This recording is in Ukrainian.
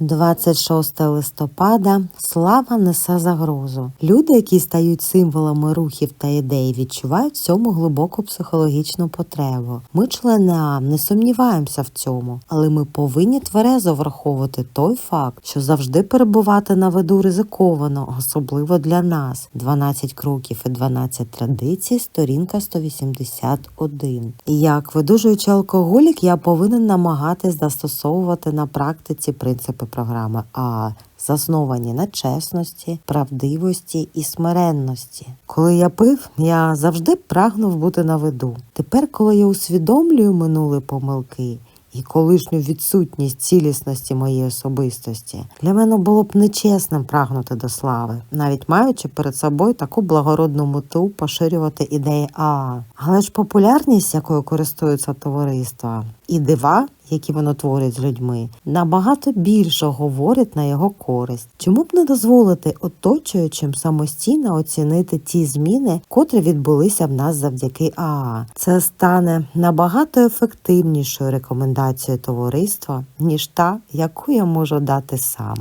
26 листопада слава несе загрозу. Люди, які стають символами рухів та ідей, відчувають в цьому глибоку психологічну потребу. Ми, члени АМ, не сумніваємося в цьому, але ми повинні тверезо враховувати той факт, що завжди перебувати на виду ризиковано, особливо для нас. 12 кроків і 12 традицій, сторінка 181. Як видужуючи алкоголік, я повинен намагатись застосовувати на практиці принципи програми А. Засновані на чесності, правдивості і смиренності. Коли я пив, я завжди прагнув бути на виду. Тепер, коли я усвідомлюю минулі помилки і колишню відсутність цілісності моєї особистості, для мене було б нечесним прагнути до слави, навіть маючи перед собою таку благородну мету поширювати ідеї АА. Але ж популярність, якою користуються товариства, і дива, які воно творить з людьми, набагато більше говорить на його користь. Чому б не дозволити оточуючим самостійно оцінити ті зміни, котрі відбулися в нас завдяки АА? Це стане набагато ефективнішою рекомендацією товариства, ніж та, яку я можу дати сам.